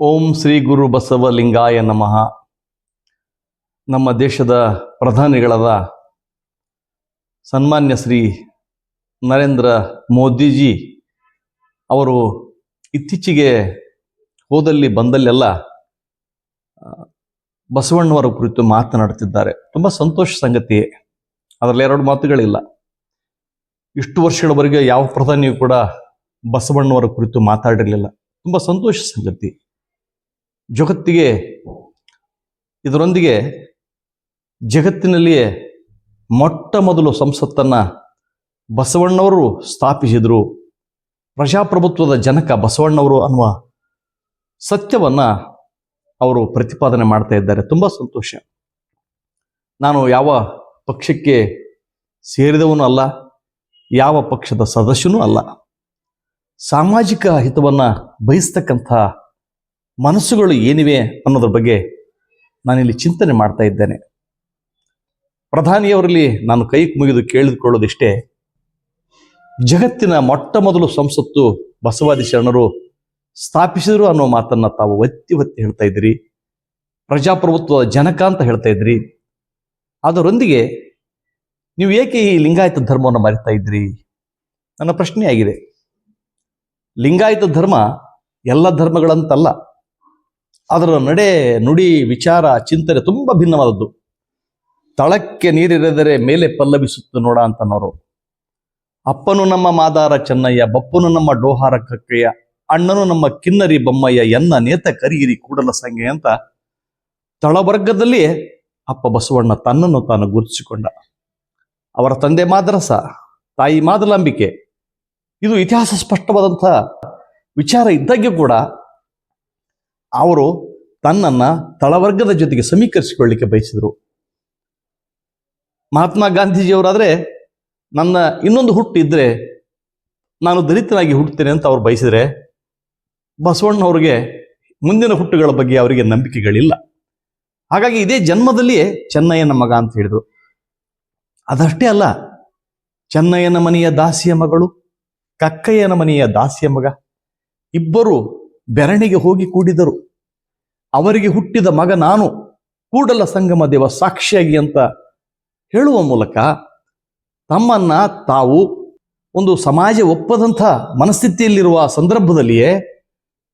ಓಂ ಶ್ರೀ ಗುರು ಬಸವಲಿಂಗಾಯ ನಮಃ. ನಮ್ಮ ದೇಶದ ಪ್ರಧಾನಿಗಳಾದ ಸನ್ಮಾನ್ಯ ಶ್ರೀ ನರೇಂದ್ರ ಮೋದಿಜಿ ಅವರು ಇತ್ತೀಚೆಗೆ ಹೋದಲ್ಲಿ ಬಂದಲ್ಲೆಲ್ಲ ಬಸವಣ್ಣವರ ಕುರಿತು ಮಾತನಾಡುತ್ತಿದ್ದಾರೆ. ತುಂಬ ಸಂತೋಷ ಸಂಗತಿ. ಅದರಲ್ಲಿ ಎರಡು ಮಾತುಗಳಿಲ್ಲ. ಇಷ್ಟು ವರ್ಷಗಳವರೆಗೆ ಯಾವ ಪ್ರಧಾನಿಯೂ ಕೂಡ ಬಸವಣ್ಣವರ ಕುರಿತು ಮಾತಾಡಿರಲಿಲ್ಲ. ತುಂಬ ಸಂತೋಷ ಸಂಗತಿ. ಜಗತ್ತಿಗೆ, ಇದರೊಂದಿಗೆ ಜಗತ್ತಿನಲ್ಲಿಯೇ ಮೊಟ್ಟ ಮೊದಲು ಸಂಸತ್ತನ್ನು ಬಸವಣ್ಣವರು ಸ್ಥಾಪಿಸಿದರು. ಪ್ರಜಾಪ್ರಭುತ್ವದ ಜನಕ ಬಸವಣ್ಣವರು ಅನ್ನುವ ಸತ್ಯವನ್ನು ಅವರು ಪ್ರತಿಪಾದನೆ ಮಾಡ್ತಾ ಇದ್ದಾರೆ. ತುಂಬ ಸಂತೋಷ. ನಾನು ಯಾವ ಪಕ್ಷಕ್ಕೆ ಸೇರಿದವನು ಅಲ್ಲ, ಯಾವ ಪಕ್ಷದ ಸದಸ್ಯನೂ ಅಲ್ಲ. ಸಾಮಾಜಿಕ ಹಿತವನ್ನು ಬಯಸ್ತಕ್ಕಂಥ ಮನಸ್ಸುಗಳು ಏನಿವೆ ಅನ್ನೋದ್ರ ಬಗ್ಗೆ ನಾನಿಲ್ಲಿ ಚಿಂತನೆ ಮಾಡ್ತಾ ಇದ್ದೇನೆ. ಪ್ರಧಾನಿಯವರಲ್ಲಿ ನಾನು ಕೈ ಮುಗಿದು ಕೇಳಿದುಕೊಳ್ಳೋದಿಷ್ಟೇ, ಜಗತ್ತಿನ ಮೊಟ್ಟ ಮೊದಲು ಸಂಸತ್ತು ಬಸವಾದಿ ಶರಣರು ಸ್ಥಾಪಿಸಿದರು ಅನ್ನೋ ಮಾತನ್ನ ತಾವು ಒತ್ತಿ ಒತ್ತಿ ಹೇಳ್ತಾ ಇದ್ರಿ ಪ್ರಜಾಪ್ರಭುತ್ವ ಜನಕ ಅಂತ ಹೇಳ್ತಾ ಇದ್ರಿ ಅದರೊಂದಿಗೆ ನೀವು ಏಕೆ ಈ ಲಿಂಗಾಯತ ಧರ್ಮವನ್ನು ಮರಿತಾ ಇದ್ರಿ ನನ್ನ ಪ್ರಶ್ನೆ ಆಗಿದೆ ಲಿಂಗಾಯತ ಧರ್ಮ ಎಲ್ಲ ಧರ್ಮಗಳಂತಲ್ಲ. ಅದರ ನಡೆ, ನುಡಿ, ವಿಚಾರ, ಚಿಂತನೆ ತುಂಬ ಭಿನ್ನವಾದದ್ದು. ತಳಕ್ಕೆ ನೀರಿರೆದರೆ ಮೇಲೆ ಪಲ್ಲವಿಸುತ್ತ ನೋಡ ಅಂತನವರು ಅಪ್ಪನು ನಮ್ಮ ಮಾದಾರ ಚೆನ್ನಯ್ಯ, ಬಪ್ಪನು ನಮ್ಮ ಡೋಹಾರ ಕಕ್ಕಯ್ಯ, ಅಣ್ಣನು ನಮ್ಮ ಕಿನ್ನರಿ ಬೊಮ್ಮಯ್ಯ, ಎನ್ನ ನೇತ ಕರಿಯಿರಿ ಕೂಡಲ ಸಂಗೆ ಅಂತ ತಳವರ್ಗದಲ್ಲಿ ಅಪ್ಪ ಬಸವಣ್ಣ ತನ್ನನ್ನು ತಾನು ಗುರುತಿಸಿಕೊಂಡ. ಅವರ ತಂದೆ ಮಾದ್ರಸ, ತಾಯಿ ಮಾದಲಾಂಬಿಕೆ. ಇದು ಇತಿಹಾಸ ಸ್ಪಷ್ಟವಾದಂಥ ವಿಚಾರ ಇದ್ದಾಗ್ಯೂ ಕೂಡ ಅವರು ತನ್ನನ್ನ ತಳವರ್ಗದ ಜೊತೆಗೆ ಸಮೀಕರಿಸಿಕೊಳ್ಳಿಕ್ಕೆ ಬಯಸಿದರು. ಮಹಾತ್ಮ ಗಾಂಧೀಜಿಯವರಾದ್ರೆ ನನ್ನ ಇನ್ನೊಂದು ಹುಟ್ಟು ಇದ್ರೆ ನಾನು ದಲಿತನಾಗಿ ಹುಟ್ಟುತ್ತೇನೆ ಅಂತ ಅವ್ರು ಬಯಸಿದ್ರೆ ಬಸವಣ್ಣವ್ರಿಗೆ ಮುಂದಿನ ಹುಟ್ಟುಗಳ ಬಗ್ಗೆ ಅವರಿಗೆ ನಂಬಿಕೆಗಳಿಲ್ಲ. ಹಾಗಾಗಿ ಇದೇ ಜನ್ಮದಲ್ಲಿಯೇ ಚೆನ್ನಯ್ಯನ ಮಗ ಅಂತ ಹೇಳಿದ್ರು. ಅದಷ್ಟೇ ಅಲ್ಲ, ಚೆನ್ನಯ್ಯನ ಮನೆಯ ದಾಸಿಯ ಮಗಳು, ಕಕ್ಕಯ್ಯನ ಮನೆಯ ದಾಸಿಯ ಮಗ, ಇಬ್ಬರು ಬೆರಣಿಗೆ ಹೋಗಿ ಕೂಡಿದರು. ಅವರಿಗೆ ಹುಟ್ಟಿದ ಮಗ ನಾನು, ಕೂಡಲ ಸಂಗಮ ದೇವ ಸಾಕ್ಷಿಯಾಗಿ ಅಂತ ಹೇಳುವ ಮೂಲಕ ತಮ್ಮನ್ನ ತಾವು ಒಂದು ಸಮಾಜ ಒಪ್ಪದಂಥ ಮನಸ್ಥಿತಿಯಲ್ಲಿರುವ ಸಂದರ್ಭದಲ್ಲಿಯೇ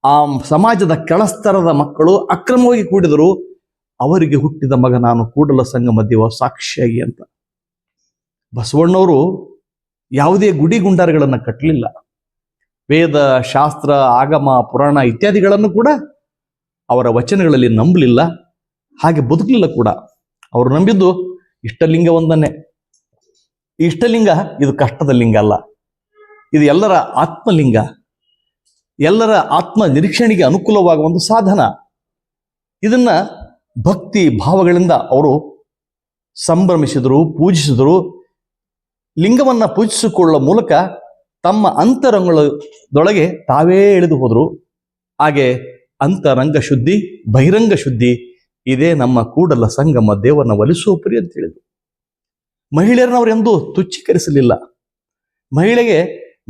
ಆ ಸಮಾಜದ ಕೆಳಸ್ತರದ ಮಕ್ಕಳು ಅಕ್ರಮವಾಗಿ ಕೂಡಿದರು ಅವರಿಗೆ ಹುಟ್ಟಿದ ಮಗ ನಾನು, ಕೂಡಲ ಸಂಗಮ ದೇವ ಸಾಕ್ಷಿಯಾಗಿ ಅಂತ. ಬಸವಣ್ಣವರು ಯಾವುದೇ ಗುಡಿ ಗುಂಡಾರಗಳನ್ನು ಕಟ್ಟಲಿಲ್ಲ. ವೇದ, ಶಾಸ್ತ್ರ, ಆಗಮ, ಪುರಾಣ ಇತ್ಯಾದಿಗಳನ್ನು ಕೂಡ ಅವರ ವಚನಗಳಲ್ಲಿ ನಂಬಲಿಲ್ಲ, ಹಾಗೆ ಬದುಕಲಿಲ್ಲ ಕೂಡ. ಅವರು ನಂಬಿದ್ದು ಇಷ್ಟಲಿಂಗ ಒಂದನ್ನೇ ಇಷ್ಟಲಿಂಗ ಇದು ಕಷ್ಟದ ಲಿಂಗ ಅಲ್ಲ. ಇದು ಎಲ್ಲರ ಆತ್ಮಲಿಂಗ. ಎಲ್ಲರ ಆತ್ಮ ನಿರೀಕ್ಷಣೆಗೆ ಅನುಕೂಲವಾಗುವ ಒಂದು ಸಾಧನ. ಇದನ್ನ ಭಕ್ತಿ ಭಾವಗಳಿಂದ ಅವರು ಸಂಭ್ರಮಿಸಿದರು, ಪೂಜಿಸಿದರು. ಲಿಂಗವನ್ನ ಪೂಜಿಸಿಕೊಳ್ಳುವ ಮೂಲಕ ತಮ್ಮ ಅಂತರಂಗದೊಳಗೆ ತಾವೇ ಇಳಿದು ಹೋದರು. ಹಾಗೆ ಅಂತರಂಗ ಶುದ್ಧಿ, ಬಹಿರಂಗ ಶುದ್ಧಿ, ಇದೇ ನಮ್ಮ ಕೂಡಲ ಸಂಗಮ ದೇವರನ್ನ ಒಲಿಸುವ ಪರಿ ಅಂತ ಹೇಳಿದರು. ಮಹಿಳೆಯರನ್ನ ಅವ್ರು ಎಂದೂ ತುಚ್ಛೀಕರಿಸಲಿಲ್ಲ. ಮಹಿಳೆಗೆ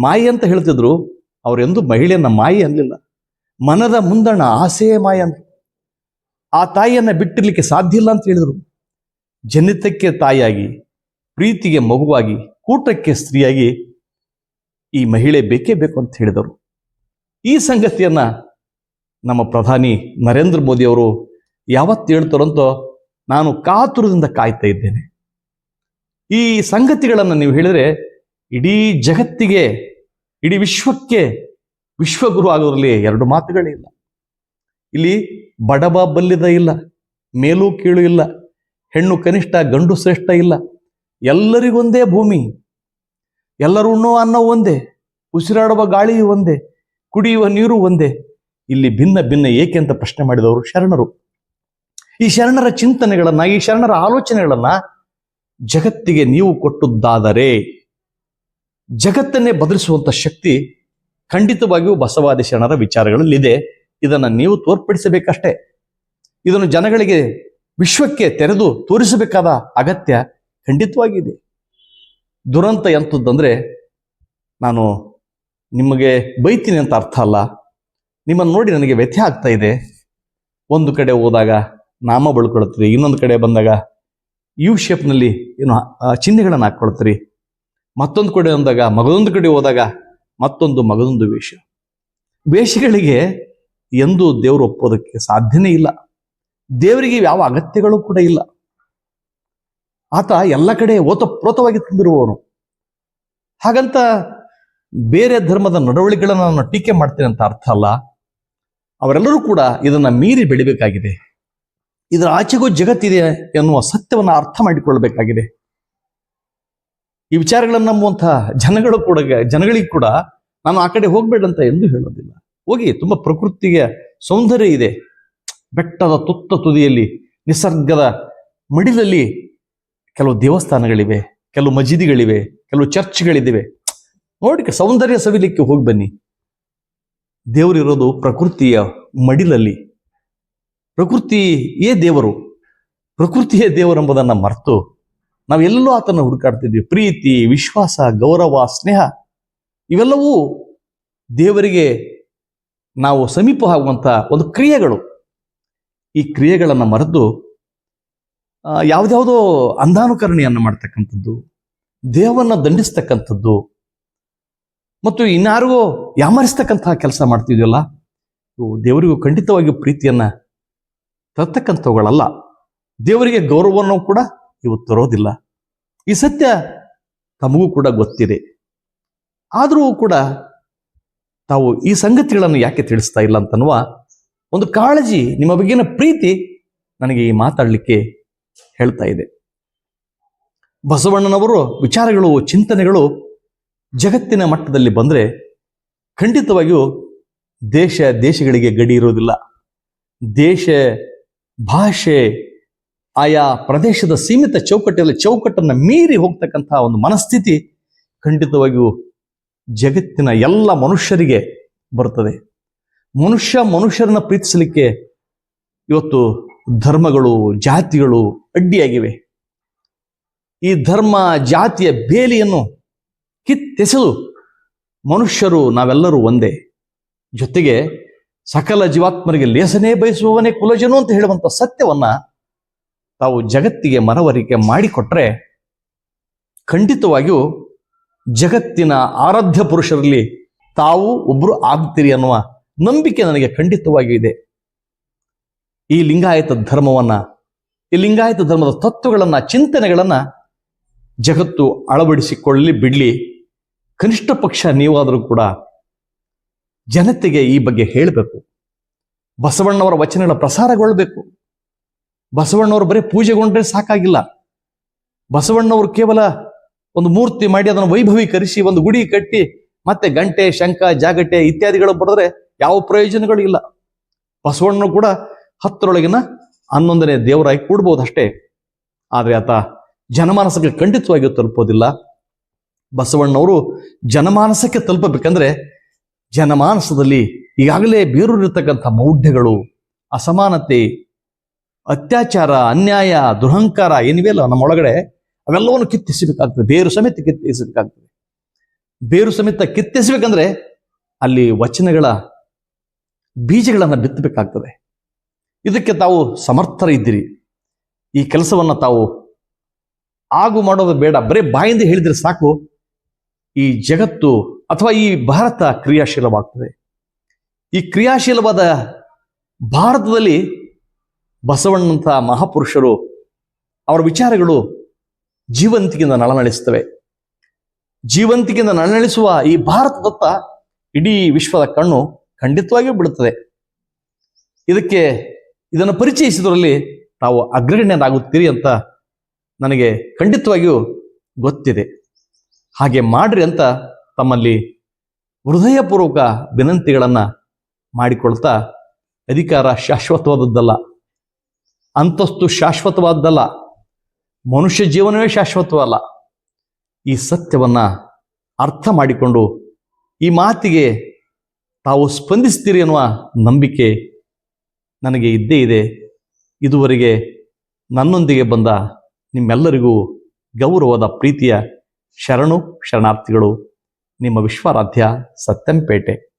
ಮಾಯಿ ಅಂತ ಹೇಳ್ತಿದ್ರು ಅವರೆಂದೂ ಮಹಿಳೆಯನ್ನ ಮಾಯಿ ಅನ್ನಲಿಲ್ಲ ಮನದ ಮುಂದಣ ಆಸೆಯೇ ಮಾಯ ಅಂತ ಆ ತಾಯಿಯನ್ನು ಬಿಟ್ಟಿರ್ಲಿಕ್ಕೆ ಸಾಧ್ಯ ಇಲ್ಲ ಅಂತ ಹೇಳಿದರು. ಜನಿತಕ್ಕೆ ತಾಯಿಯಾಗಿ, ಪ್ರೀತಿಗೆ ಮಗುವಾಗಿ ಕೂಟಕ್ಕೆ ಸ್ತ್ರೀಯಾಗಿ ಈ ಮಹಿಳೆ ಬೇಕೇ ಬೇಕು ಅಂತ ಹೇಳಿದರು. ಈ ಸಂಗತಿಯನ್ನ ನಮ್ಮ ಪ್ರಧಾನಿ ನರೇಂದ್ರ ಮೋದಿ ಅವರು ಯಾವತ್ತು ಹೇಳ್ತಾರಂತೋ ನಾನು ಕಾತುರದಿಂದ ಕಾಯ್ತಾ ಇದ್ದೇನೆ. ಈ ಸಂಗತಿಗಳನ್ನು ನೀವು ಹೇಳಿದರೆ ಇಡೀ ಜಗತ್ತಿಗೆ, ಇಡೀ ವಿಶ್ವಕ್ಕೆ ವಿಶ್ವಗುರು ಆಗೋದ್ರಲ್ಲಿ ಎರಡು ಮಾತುಗಳೇ ಇಲ್ಲ. ಬಡವ ಬಲ್ಲಿದ ಇಲ್ಲ, ಮೇಲೂ ಕೀಳು ಇಲ್ಲ, ಹೆಣ್ಣು ಕನಿಷ್ಠ, ಗಂಡು ಶ್ರೇಷ್ಠ ಇಲ್ಲ. ಎಲ್ಲರಿಗೊಂದೇ ಭೂಮಿ, ಎಲ್ಲರೂ ಉಣ್ಣುವ ಅನ್ನ ಒಂದೇ, ಉಸಿರಾಡುವ ಗಾಳಿ ಒಂದೇ, ಕುಡಿಯುವ ನೀರು ಒಂದೇ. ಇಲ್ಲಿ ಭಿನ್ನ ಭಿನ್ನ ಏಕೆ ಅಂತ ಪ್ರಶ್ನೆ ಮಾಡಿದವರು ಶರಣರು. ಈ ಶರಣರ ಚಿಂತನೆಗಳನ್ನ, ಈ ಶರಣರ ಆಲೋಚನೆಗಳನ್ನ ಜಗತ್ತಿಗೆ ನೀವು ಕೊಟ್ಟದ್ದಾದರೆ, ಜಗತ್ತನ್ನೇ ಬದಲಿಸುವಂತ ಶಕ್ತಿ ಖಂಡಿತವಾಗಿಯೂ ಬಸವಾದಿ ಶರಣರ ವಿಚಾರಗಳಲ್ಲಿದೆ ಇದನ್ನ ನೀವು ತೋರ್ಪಡಿಸಬೇಕಷ್ಟೇ. ಇದನ್ನು ಜನಗಳಿಗೆ ವಿಶ್ವಕ್ಕೆ ತೆರೆದು ತೋರಿಸಬೇಕಾದ ಅಗತ್ಯ ಖಂಡಿತವಾಗಿದೆ. ದುರಂತ ಎಂಥದ್ದಂದ್ರೆ ನಾನು ನಿಮಗೆ ಬೈತೀನಿ ಅಂತ ಅರ್ಥ ಅಲ್ಲ. ನಿಮ್ಮನ್ನು ನೋಡಿ ನನಗೆ ವ್ಯಥೆ ಆಗ್ತಾ ಇದೆ. ಒಂದು ಕಡೆ ಹೋದಾಗ ನಾಮ ಬಳ್ಕೊಳ್ತೀರಿ, ಇನ್ನೊಂದು ಕಡೆ ಬಂದಾಗ ಯು ಶೇಪ್ನಲ್ಲಿ ಏನು ಚಿಹ್ನೆಗಳನ್ನು ಹಾಕ್ಕೊಳ್ತೀರಿ. ಮತ್ತೊಂದು ಕಡೆ ಬಂದಾಗ ಮಗದೊಂದು ಕಡೆ ಹೋದಾಗ ಮತ್ತೊಂದು ಮಗದೊಂದು ವೇಷ. ವೇಷಗಳಿಗೆ ಎಂದೂ ದೇವರು ಒಪ್ಪೋದಕ್ಕೆ ಸಾಧ್ಯನೇ ಇಲ್ಲ. ದೇವರಿಗೆ ಯಾವ ಅಗತ್ಯಗಳು ಕೂಡ ಇಲ್ಲ. ಆತ ಎಲ್ಲ ಕಡೆ ಓತಪ್ರೋತವಾಗಿ ತುಂಬಿರುವವನು ಹಾಗಂತ ಬೇರೆ ಧರ್ಮದ ನಡವಳಿಕೆಗಳನ್ನು ನಾನು ಟೀಕೆ ಮಾಡ್ತೇನೆ ಅಂತ ಅರ್ಥ ಅಲ್ಲ. ಅವರೆಲ್ಲರೂ ಕೂಡ ಇದನ್ನು ಮೀರಿ ಬೆಳಿಬೇಕಾಗಿದೆ. ಇದರ ಆಚೆಗೂ ಜಗತ್ತಿದೆ ಎನ್ನುವ ಸತ್ಯವನ್ನು ಅರ್ಥ ಮಾಡಿಕೊಳ್ಳಬೇಕಾಗಿದೆ. ಈ ವಿಚಾರಗಳನ್ನು ನಂಬುವಂತಹ ಜನಗಳು ಕೂಡ, ಜನಗಳಿಗೆ ಕೂಡ ನಾನು ಆ ಕಡೆ ಹೋಗ್ಬೇಡ ಅಂತ ಎಂದು ಹೇಳೋದಿಲ್ಲ. ಹೋಗಿ, ತುಂಬಾ ಪ್ರಕೃತಿಗೆ ಸೌಂದರ್ಯ ಇದೆ. ಬೆಟ್ಟದ ತುತ್ತ ತುದಿಯಲ್ಲಿ, ನಿಸರ್ಗದ ಮಡಿಲಲ್ಲಿ ಕೆಲವು ದೇವಸ್ಥಾನಗಳಿವೆ, ಕೆಲವು ಮಸೀದಿಗಳಿವೆ, ಕೆಲವು ಚರ್ಚ್ಗಳಿವೆ ನೋಡಿ, ಸೌಂದರ್ಯ ಸವಿಲಿಕ್ಕೆ ಹೋಗಿ ಬನ್ನಿ. ದೇವರಿರೋದು ಪ್ರಕೃತಿಯ ಮಡಿಲಲ್ಲಿ. ಪ್ರಕೃತಿಯೇ ದೇವರು? ಪ್ರಕೃತಿಯೇ ದೇವರೆಂಬುದನ್ನು ಮರೆತು ನಾವೆಲ್ಲೂ ಆತನ ಹುಡುಕಾಡ್ತಿದ್ವಿ. ಪ್ರೀತಿ, ವಿಶ್ವಾಸ, ಗೌರವ, ಸ್ನೇಹ ಇವೆಲ್ಲವೂ ದೇವರಿಗೆ ನಾವು ಸಮೀಪ ಆಗುವಂಥ ಒಂದು ಕ್ರಿಯೆಗಳು. ಈ ಕ್ರಿಯೆಗಳನ್ನು ಮರೆತು ಯಾವುದ್ಯಾವುದೋ ಅಂಧಾನುಕರಣೆಯನ್ನು ಮಾಡ್ತಕ್ಕಂಥದ್ದು, ದೇವರನ್ನ ದಂಡಿಸ್ತಕ್ಕಂಥದ್ದು ಮತ್ತು ಇನ್ಯಾರಿಗೋ ಯಾಮರಿಸ್ತಕ್ಕಂತಹ ಕೆಲಸ ಮಾಡ್ತಿದ್ವಲ್ಲ ಇವು ದೇವರಿಗೂ ಖಂಡಿತವಾಗಿಯೂ ಪ್ರೀತಿಯನ್ನ ತರ್ತಕ್ಕಂಥವುಗಳಲ್ಲ. ದೇವರಿಗೆ ಗೌರವವನ್ನು ಕೂಡ ಇವು ತರೋದಿಲ್ಲ. ಈ ಸತ್ಯ ತಮಗೂ ಕೂಡ ಗೊತ್ತಿದೆ. ಆದರೂ ಕೂಡ ತಾವು ಈ ಸಂಗತಿಗಳನ್ನು ಯಾಕೆ ತಿಳಿಸ್ತಾ ಇಲ್ಲ ಅಂತನ್ನುವ ಒಂದು ಕಾಳಜಿ, ನಿಮ್ಮ ಬಗ್ಗೆನ ಪ್ರೀತಿ ನನಗೆ ಈ ಮಾತಾಡಲಿಕ್ಕೆ ಹೇಳ್ತಾ ಇದೆ. ಬಸವಣ್ಣನವರು ವಿಚಾರಗಳು, ಚಿಂತನೆಗಳು ಜಗತ್ತಿನ ಮಟ್ಟದಲ್ಲಿ ಬಂದರೆ ಖಂಡಿತವಾಗಿಯೂ ದೇಶ ದೇಶಗಳಿಗೆ ಗಡಿ ಇರೋದಿಲ್ಲ ದೇಶ ಭಾಷೆ ಆಯಾ ಪ್ರದೇಶದ ಸೀಮಿತ ಚೌಕಟ್ಟಲ್ಲಿ ಚೌಕಟ್ಟನ್ನು ಮೀರಿ ಹೋಗ್ತಕ್ಕಂತಹ ಒಂದು ಮನಸ್ಥಿತಿ ಖಂಡಿತವಾಗಿಯೂ ಜಗತ್ತಿನ ಎಲ್ಲ ಮನುಷ್ಯರಿಗೆ ಬರುತ್ತದೆ. ಮನುಷ್ಯ ಮನುಷ್ಯರನ್ನ ಪ್ರೀತಿಸಲಿಕ್ಕೆ ಇವತ್ತು ಧರ್ಮಗಳು, ಜಾತಿಗಳು ಅಡ್ಡಿಯಾಗಿವೆ. ಈ ಧರ್ಮ, ಜಾತಿಯ ಬೇಲಿಯನ್ನು ಕಿತ್ತೆಸೆದು ಮನುಷ್ಯರು ನಾವೆಲ್ಲರೂ ಒಂದೇ. ಜೊತೆಗೆ ಸಕಲ ಜೀವಾತ್ಮರಿಗೆ ಲೇಸನೇ ಬಯಸುವವನೇ ಕುಲಜನು ಅಂತ ಹೇಳುವಂತ ಸತ್ಯವನ್ನ ತಾವು ಜಗತ್ತಿಗೆ ಮನವರಿಕೆ ಮಾಡಿಕೊಟ್ರೆ ಖಂಡಿತವಾಗಿಯೂ ಜಗತ್ತಿನ ಆರಾಧ್ಯ ಪುರುಷರಲ್ಲಿ ತಾವು ಒಬ್ರು ಆಗ್ತೀರಿ ಅನ್ನುವ ನಂಬಿಕೆ ನನಗೆ ಖಂಡಿತವಾಗಿಯೂ ಇದೆ. ಈ ಲಿಂಗಾಯತ ಧರ್ಮವನ್ನ, ಈ ಲಿಂಗಾಯತ ಧರ್ಮದ ತತ್ವಗಳನ್ನ, ಚಿಂತನೆಗಳನ್ನ ಜಗತ್ತು ಅಳವಡಿಸಿಕೊಳ್ಳಲಿ, ಬಿಡ್ಲಿ. ಕನಿಷ್ಠ ಪಕ್ಷ ನೀವಾದರೂ ಕೂಡ ಜನತೆಗೆ ಈ ಬಗ್ಗೆ ಹೇಳಬೇಕು. ಬಸವಣ್ಣವರ ವಚನಗಳ ಪ್ರಸಾರಗೊಳ್ಳಬೇಕು. ಬಸವಣ್ಣವರು ಬರೀ ಪೂಜೆಗೊಂಡ್ರೆ ಸಾಕಾಗಿಲ್ಲ. ಬಸವಣ್ಣವರು ಕೇವಲ ಒಂದು ಮೂರ್ತಿ ಮಾಡಿ ಅದನ್ನು ವೈಭವೀಕರಿಸಿ, ಒಂದು ಗುಡಿ ಕಟ್ಟಿ, ಮತ್ತೆ ಗಂಟೆ, ಶಂಖ, ಜಾಗಟೆ ಇತ್ಯಾದಿಗಳು ಬರೆದ್ರೆ ಯಾವ ಪ್ರಯೋಜನಗಳು ಇಲ್ಲ. ಬಸವಣ್ಣ ಕೂಡ ಹತ್ತರೊಳಗಿನ ಹನ್ನೊಂದನೇ ದೇವರಾಗಿ ಕೂಡ್ಬೋದು ಅಷ್ಟೇ. ಆದರೆ ಆತ ಜನಮಾನಸಕ್ಕೆ ಖಂಡಿತವಾಗಿಯೂ ತಲುಪೋದಿಲ್ಲ. ಬಸವಣ್ಣವರು ಜನಮಾನಸಕ್ಕೆ ತಲುಪಬೇಕಂದ್ರೆ ಜನಮಾನಸದಲ್ಲಿ ಈಗಾಗಲೇ ಬೇರೂರಿರ್ತಕ್ಕಂಥ ಮೌಢ್ಯಗಳು, ಅಸಮಾನತೆ, ಅತ್ಯಾಚಾರ, ಅನ್ಯಾಯ, ದುರಹಂಕಾರ ಏನಿವೆಯಲ್ಲ ನಮ್ಮೊಳಗಡೆ ಅವೆಲ್ಲವನ್ನು ಕಿತ್ತೆಸಬೇಕಾಗ್ತದೆ. ಬೇರು ಸಮೇತ ಕಿತ್ತೆಸಬೇಕಾಗ್ತದೆ. ಬೇರು ಸಮೇತ ಕಿತ್ತೆಸಬೇಕಂದ್ರೆ ಅಲ್ಲಿ ವಚನಗಳ ಬೀಜಗಳನ್ನು ಬಿತ್ತಬೇಕಾಗ್ತದೆ. ಇದಕ್ಕೆ ತಾವು ಸಮರ್ಥರ ಇದ್ದೀರಿ ಈ ಕೆಲಸವನ್ನ ತಾವು ಆಗು ಮಾಡೋದು ಬೇಡ. ಬರೀ ಬಾಯಿಂದ ಹೇಳಿದ್ರೆ ಸಾಕು. ಈ ಜಗತ್ತು ಅಥವಾ ಈ ಭಾರತ ಕ್ರಿಯಾಶೀಲವಾಗ್ತದೆ. ಈ ಕ್ರಿಯಾಶೀಲವಾದ ಭಾರತದಲ್ಲಿ ಬಸವಣ್ಣಂಥ ಮಹಾಪುರುಷರು ಅವರ ವಿಚಾರಗಳು ಜೀವಂತಿಕೆಯಿಂದ ನಳನಳಿಸ್ತವೆ ಜೀವಂತಿಕೆಯಿಂದ ನಳನಳಿಸುವ ಈ ಭಾರತದತ್ತ ಇಡೀ ವಿಶ್ವದ ಕಣ್ಣು ಖಂಡಿತವಾಗಿಯೂ ಬಿಡುತ್ತದೆ. ಇದಕ್ಕೆ ಇದನ್ನು ಪರಿಚಯಿಸಿದರಲ್ಲಿ ತಾವು ಅಗ್ರಗಣ್ಯರಾಗುತ್ತೀರಿ ಅಂತ ನನಗೆ ಖಂಡಿತವಾಗಿಯೂ ಗೊತ್ತಿದೆ. ಹಾಗೆ ಮಾಡ್ರಿ ಅಂತ ತಮ್ಮಲ್ಲಿ ಹೃದಯಪೂರ್ವಕ ವಿನಂತಿಗಳನ್ನು ಮಾಡಿಕೊಳ್ತಾ ಅಧಿಕಾರ ಶಾಶ್ವತವಾದದ್ದಲ್ಲ. ಅಂತಸ್ತು ಶಾಶ್ವತವಾದ್ದಲ್ಲ ಮನುಷ್ಯ ಜೀವನವೇ ಶಾಶ್ವತವಲ್ಲ. ಈ ಸತ್ಯವನ್ನ ಅರ್ಥ ಮಾಡಿಕೊಂಡು ಈ ಮಾತಿಗೆ ತಾವು ಸ್ಪಂದಿಸ್ತೀರಿ ಅನ್ನುವ ನಂಬಿಕೆ ನನಗೆ ಇದ್ದೇ ಇದೆ. ಇದುವರೆಗೆ ನನ್ನೊಂದಿಗೆ ಬಂದ ನಿಮ್ಮೆಲ್ಲರಿಗೂ ಗೌರವದ ಪ್ರೀತಿಯ ಶರಣು ಶರಣಾರ್ಥಿಗಳು ನಿಮ್ಮ ವಿಶ್ವಾರಾಧ್ಯ ಸತ್ಯಂಪೇಟೆ.